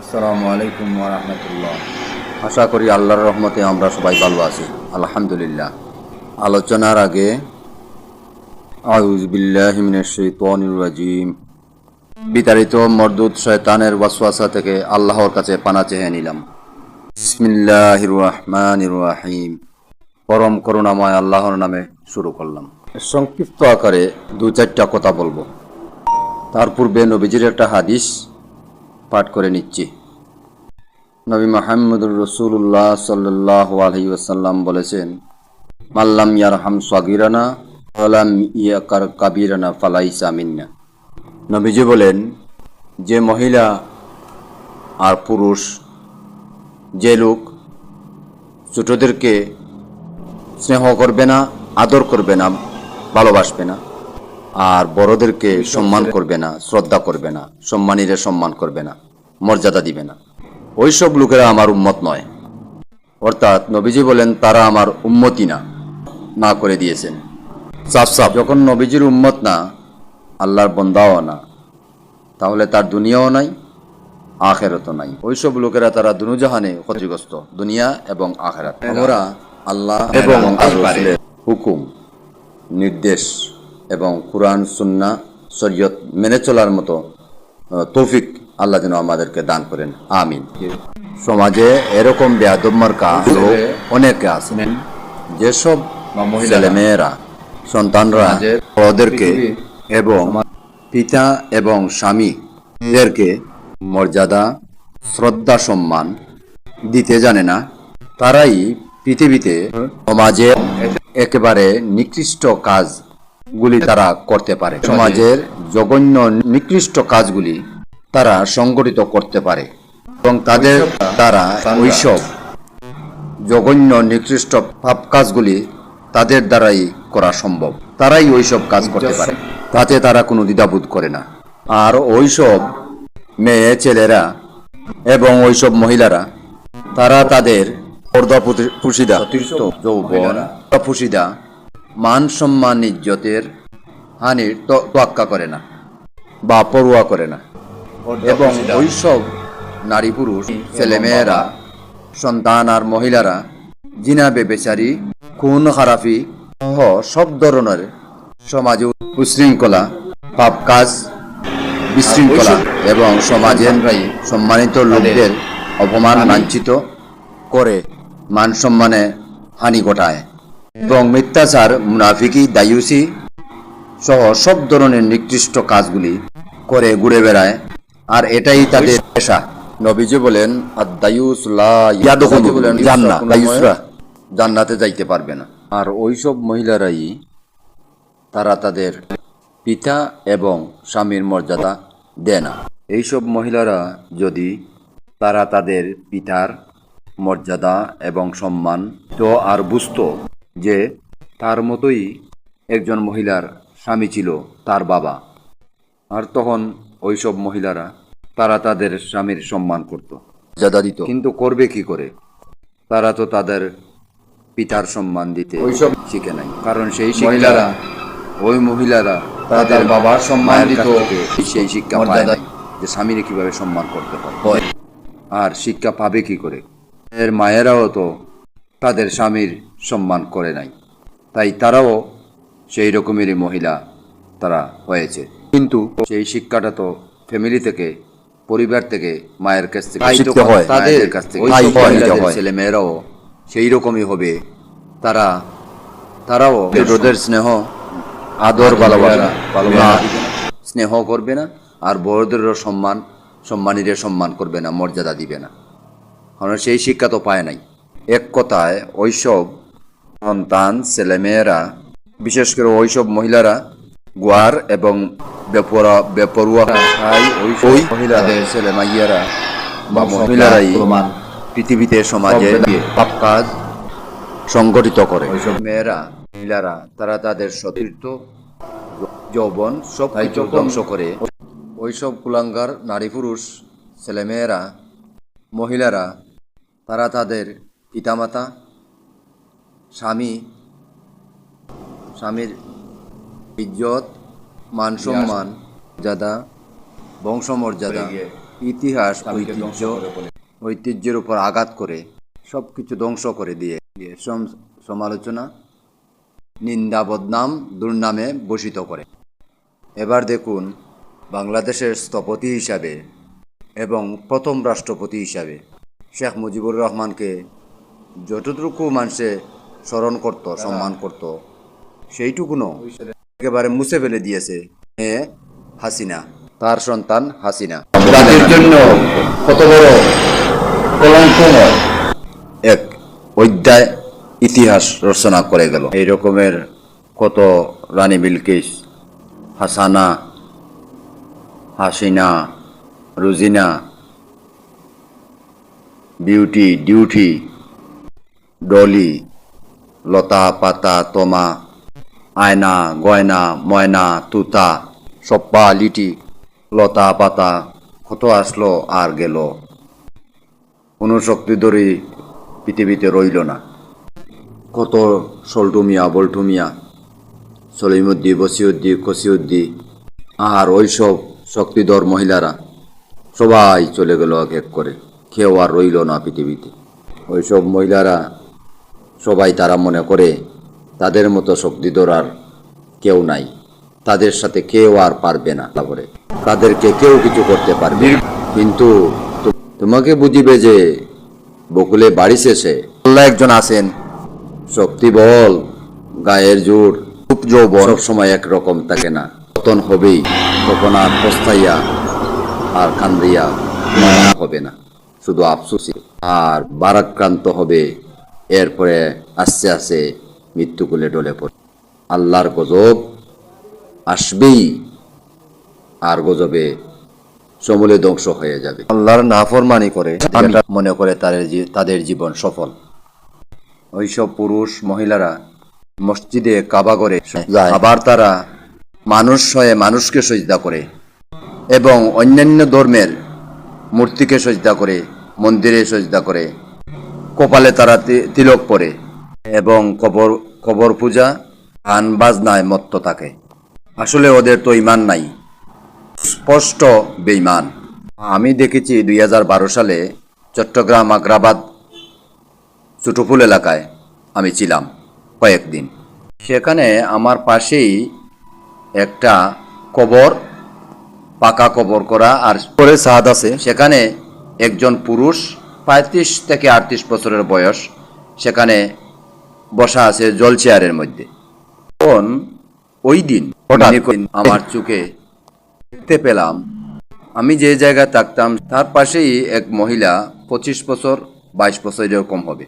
আসসালামু আলাইকুম রহমতুল্লাহ। আশা করি আল্লাহর রহমতে আমরা সবাই ভালো আছি। আলহামদুলিল্লাহ। আলোচনার আগে বিতাড়িত শয়তানের ওয়াসওয়াসা থেকে আল্লাহর কাছে পানা চেয়ে নিলাম। রহমানির রহিম। পরম করুণাময় আল্লাহর নামে শুরু করলাম। সংক্ষিপ্ত আকারে দু চারটা কথা বলব। তার পূর্বে নবীজির একটা হাদিস পাঠ করে নিচ্ছি। নবী মাহমুদুর রসুল্লাহ সাল্লাহ ওসাল্লাম বলেছেন মাল্লাম ইয়ারহাম সাগিরানা, ফালাম ইয়াকার কাবিরানা ফালাইসা মিন্না। নবীজি বলেন, যে মহিলা আর পুরুষ, যে লোক ছোটদেরকে স্নেহ করবে না, আদর করবে না, ভালোবাসবে না আর বড়দেরকে সম্মান করবে না শ্রদ্ধা করবে না সম্মানীরে সম্মান করবে না মর্যাদা দিবে না। ওই সব লোকেরা আমার উম্মত নয়। অর্থাৎ নবীজি বলেন তারা আমার উম্মতি না না করে দিয়েছেন। সাফ সাফ। যখন নবীজির উম্মত না আল্লাহর বন্দাও না তাহলে তার দুনিয়াও নাই আখেরত নাই। ওইসব লোকেরা তারা দুনুজাহানে ক্ষতিগ্রস্ত দুনিয়া এবং আখেরাত। আমরা আল্লাহ এবং হুকুম নির্দেশ এবং কোরআন সুন্না শরীয়ত মেনে চলার মতো তৌফিক আল্লাহ যেন আমাদেরকে দান করেন। আমিন। সমাজে এরকম বেয়াদম্মার কাজ অনেকে আছেন যেসব ছেলে মেয়েরা সন্তানরা ওদেরকে এবং পিতা এবং স্বামীদেরকে মর্যাদা শ্রদ্ধা সম্মান দিতে জানে না তারাই পৃথিবীতে সমাজে একেবারে নিকৃষ্ট কাজগুলি তারা করতে পারে। সমাজের জঘন্য নিকৃষ্ট কাজগুলি তারা সংগঠিত করতে পারে। এবং তাদের দ্বারা ওইসব জঘন্য নিকৃষ্ট পাপ কাজগুলি তাদের দ্বারাই করা সম্ভব। তারাই ওইসব কাজ করতে পারে। তাতে তারা কোনো দ্বিধাবোধ করে না। আর ওইসব মেয়ে ছেলেরা এবং ওইসব মহিলারা তারা তাদের পর্দা পুশিদা যৌবন পুশিদা মান সম্মান ইজ্জতের হানির তোয়াক্কা করে না, বা পড়ুয়া করে না। এবং ওইসব নারী পুরুষ, ছেলেমেয়েরা, সন্তান আর মহিলারা, জিনা বেচারি খুন খারাপি সহ সব ধরনের সমাজে উশৃঙ্খলা পাপ কাজ, বিশৃঙ্খলা এবং সমাজের সম্মানিত লোকদের অপমান লাঞ্ছিত করে মান সম্মানে হানি ঘটায়। এবং মিথ্যাচার মুনাফিকি দায়ুসি সহ সব ধরনের নিকৃষ্ট কাজগুলি করে ঘুরে বেড়ায়। আর এটাই তাদের পেশা। নবীজি বলেন জান্নাতে যাইতে পারবে না। আর ওইসব মহিলারাই তারা তাদের পিতা এবং স্বামীর মর্যাদা দেয় না। এইসব মহিলারা যদি তারা তাদের পিতার মর্যাদা এবং সম্মান তো আর বুঝতো যে তার মতোই একজন মহিলার স্বামী ছিল তার বাবা। আর তখন ওইসব মহিলারা তারা তাদের স্বামীর সম্মান করত। মর্যাদা দিত। কিন্তু করবে কি করে? তারা তো তাদের পিতার সম্মান দিতে ওইসব শিখে নাই। কারণ সেই মহিলারা ওই মহিলারা তাদের বাবার সম্মান দিত। সেই শিক্ষা পায় যে স্বামীরে কীভাবে সম্মান করতে হয়। আর শিক্ষা পাবে কি করে? এর মায়েরাও তো তাদের স্বামীর সম্মান করে নাই। তাই তারাও সেই রকমেরই মহিলা তারা হয়েছে। কিন্তু সেই শিক্ষাটা তো ফ্যামিলি থেকে পরিবার থেকে মায়ের কাছ থেকে তাদের কাছ থেকে ছেলে মেয়েরাও সেই রকমই হবে। তারা তারাও ছোটদের স্নেহ আদর ভালোবাসা। ভালোবাসা স্নেহ করবে না আর বড়দেরও সম্মান সম্মানীদের সম্মান করবে না মর্যাদা দিবে না। কারণ সেই শিক্ষা তো পায় নাই। এক কথায় ওইসব সন্তান ছেলেমেয়েরা বিশেষ করে ওইসব মহিলারা গোয়ার এবং বেপরা বেপরুয়া ওই মহিলাদের ছেলে মাইয়ারা বা মহিলারাই পৃথিবীতে সমাজে পাপ কাজ সংগঠিত করে। মেয়েরা মহিলারা তারা তাদের সতীর্থ যৌবন সব কিছু ধ্বংস করে। ওইসব কুলাঙ্গার নারী পুরুষ ছেলেমেয়েরা মহিলারা তারা তাদের পিতামাতা স্বামী স্বামীর ইজ্জত মান সম্মান মর্যাদা বংশমর্যাদা ইতিহাস ঐতিহ্য ঐতিহ্যের উপর আঘাত করে সব কিছু ধ্বংস করে দিয়ে সমালোচনা নিন্দা বদনাম দুর্নামে ভূষিত করে। এবার দেখুন বাংলাদেশের স্থপতি হিসাবে এবং প্রথম রাষ্ট্রপতি হিসাবে শেখ মুজিবুর রহমানকে যতটুকু মানুষে স্মরণ করত সম্মান করত। সেইটুকুনও একেবারে মুছে ফেলে দিয়েছে। এ হাসিনা তার সন্তান হাসিনা। জাতির জন্য কত বড় কলঙ্কময় এক অধ্যায় ইতিহাস রচনা করে গেল। এই রকমের কত Rani Bilkis Hasana Hasina Rujina Beauty duty Dolly Lata, পাতা, তোমা, আয়না, গয়না, ময়না, তুতা সপ্পা লিটি, লতা, পাতা কত আসলো আর গেল। কোনো শক্তি ধরে পৃথিবীতে রইল না। কত সল্টুমিয়া বল্টুমিয়া সলিমুদ্দি, বসিউদ্দি, কসিউদ্দি আর ওইসব শক্তিধর মহিলারা, সবাই চলে গেল এক এক করে। কেউ আর রইল না পৃথিবীতে। ওইসব মহিলারা সবাই তারা মনে করে, তাদের মতো শক্তিধর আর কেউ নাই। তাদের সাথে কেউ আর পারবে না। তারপরে তাদেরকে কেউ কিছু করতে পারবে কিন্তু তোমাকে বুঝিবে যে, বকুলে বাড়ি শেষে আল্লাহ একজন আছেন। শক্তি বল, গায়ের জোর, খুব যৌবন। সময় একরকম থাকে না। পতন হবেই, তখন আর পস্তাইয়া আর কান্দিয়া হবে না। শুধু আফসোসই। আর বারাক্রান্ত হবে এরপরে আস্তে আস্তে মৃত্যুকুলে ডলে পড়ে। আল্লাহর গজব আসবেই আর গজবে সমূলে ধ্বংস হয়ে যাবে। আল্লাহর নাফরমানি করে মনে করে তাদের তাদের জীবন সফল। ওইসব পুরুষ মহিলারা মসজিদে কাবা করে আবার তারা মানুষ হয়ে মানুষকে সজদা করে এবং অন্যান্য ধর্মের মূর্তিকে সজদা করে মন্দিরে সজদা করে কপালে তারা তিলক পরে এবং কবর কবর পূজা, গান, বাজনায় মত্ত থাকে। আসলে ওদের তো ইমান নাই। স্পষ্ট বেইমান আমি দেখেছি দুই হাজার বারো সালে চট্টগ্রাম আগ্রাবাদ ছোটফুল এলাকায় আমি ছিলাম কয়েকদিন। সেখানে আমার পাশেই একটা কবর, পাকা কবর করা আর পরে সাদ আছে। সেখানে একজন পুরুষ পঁয়ত্রিশ থেকে আটত্রিশ বছরের বয়স সেখানে বসা আছে জল চেয়ারের মধ্যে। তখন ওই দিন আমার চোখে দেখতে পেলাম আমি যে জায়গায় থাকতাম তার পাশেই এক মহিলা পঁচিশ বছর বাইশ বছর এরকম হবে।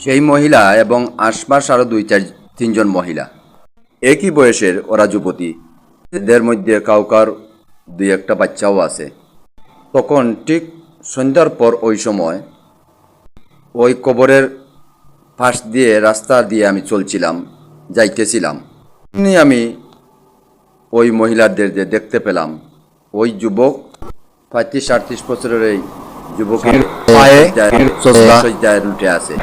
সেই মহিলা এবং আশপাশ আরও দুই চার তিনজন মহিলা। একই বয়সের ওরা যুবতী। এদের মধ্যে কাউকার দুই একটা বাচ্চাও আছে। তখন ঠিক সন্ধ্যার পর ওই সময় ওই কবরের পাশ দিয়ে রাস্তা দিয়ে আমি চলছিলাম যাইতেছিলাম। এমনি আমি ওই মহিলাদের যে দেখতে পেলাম ওই যুবক পঁয়ত্রিশ আটত্রিশ বছরের এই যুবকের পায়ে উঠে আছে।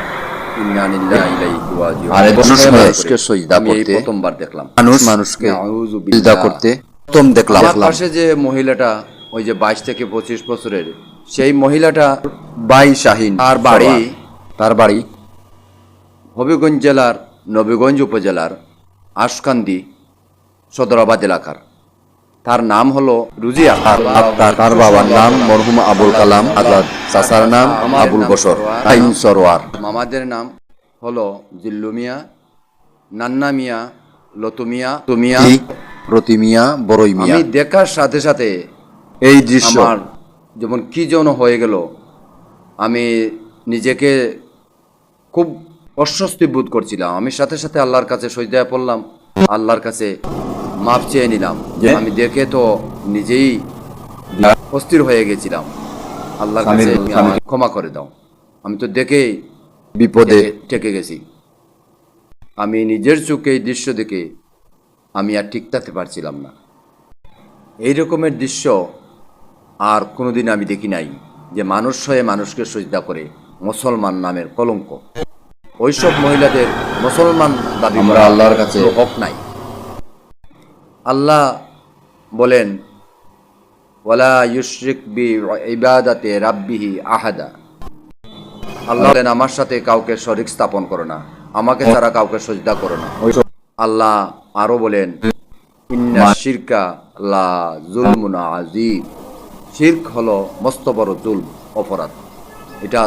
প্রথমবার দেখলাম। মানুষ মানুষকে নাউযু করতে। প্রথম দেখলাম। পাশে যে মহিলাটা ওই যে বাইশ থেকে পঁচিশ বছরের সেই মহিলাটা বাই শাহিন তার বাড়ি তার বাড়ি হবিগঞ্জ জেলার নবীগঞ্জ উপজেলার আশকান্দি সদরাবাদ এলাকার। তার নাম হলো রুজিয়া। তার তার বাবার নাম মরহুম আবুল কালাম আজাদ চাচার নাম আবুল বসর। আইন সরোয়ার। মামাদের নাম হলো জিল্লু মিয়া নান্না মিয়া লতুমিয়া তুমিয়া প্রতিমিয়া প্রতি মিয়া বড়ই মিয়া। আমি দেখার সাথে সাথে এই দৃশ্য যেমন কি যেন হয়ে গেল আমি নিজেকে খুব অস্বস্তি বোধ করছিলাম। আমি সাথে সাথে আল্লাহর কাছে সজদায় পড়লাম আল্লাহর কাছে মাপ চেয়ে নিলাম যে আমি দেখে তো নিজেই অস্থির হয়ে গেছিলাম। আল্লাহর কাছে ক্ষমা করে দাও। আমি তো দেখেই বিপদে ঠেকে- ঠেকে গেছি। আমি নিজের চোখে এই দৃশ্য দেখে আমি আর ঠিক থাকতে পারছিলাম না। এই রকমের দৃশ্য আর কোনোদিন আমি দেখি নাই যে মানুষ হয়ে মানুষকে সজদা করে মুসলমান নামের কলঙ্ক। ওইসব মহিলাদের মুসলমান দাবি আমরা আল্লাহর কাছে- হক নাই। আল্লাহ বলেন ওয়ালা ইউশরিক বি ইবাদাতে রাব্বিহি আহাদা। আল্লাহ বলেন আমার সাথে কাউকে শরিক স্থাপন করো না আমাকে ছাড়া কাউকে সজদা করো না। আল্লাহ আরও বলেন ইন্না শিরকা লা জুলমুন আজিম শিরক হলো মস্ত বড় জুলম অপরাধ। এটা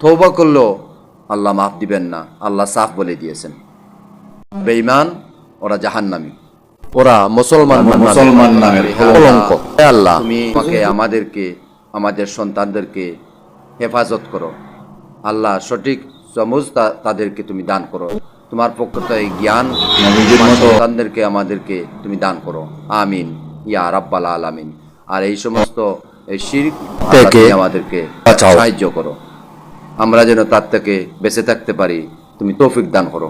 তৌবা করলেও আল্লাহ মাফ দিবেন না আল্লাহ সাফ বলে দিয়েছেন। বেঈমান ওরা জাহান্নামী। ওরা মুসলমান মুসলমান নামের কলঙ্ক। আল্লাহ তুমি আমাকে আমাদেরকে আমাদের সন্তানদেরকে হেফাজত করো। আল্লাহ সঠিক সমুজ তাদেরকে তুমি দান করো। তোমার পক্ষ থেকে জ্ঞান সন্তানদেরকে আমাদেরকে তুমি দান করো। আমিন। ইয়া রাব্বাল আলামিন। আর এই সমস্ত থেকে আমাদেরকে সাহায্য করো। আমরা যেন তার থেকে বেঁচে থাকতে পারি তুমি তৌফিক দান করো।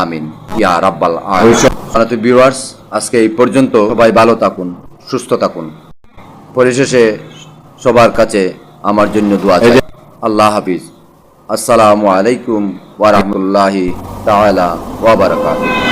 আমিন। ইয়া রাব্বাল ভিউয়ার্স আজকে এই পর্যন্ত সবাই ভালো থাকুন সুস্থ থাকুন। পরিশেষে সবার কাছে আমার জন্য দোয়া আল্লাহ হাফিজ। আসসালামু আলাইকুম ওয়া রাহমাতুল্লাহি তাআলা ওয়া বারাকাতুহু।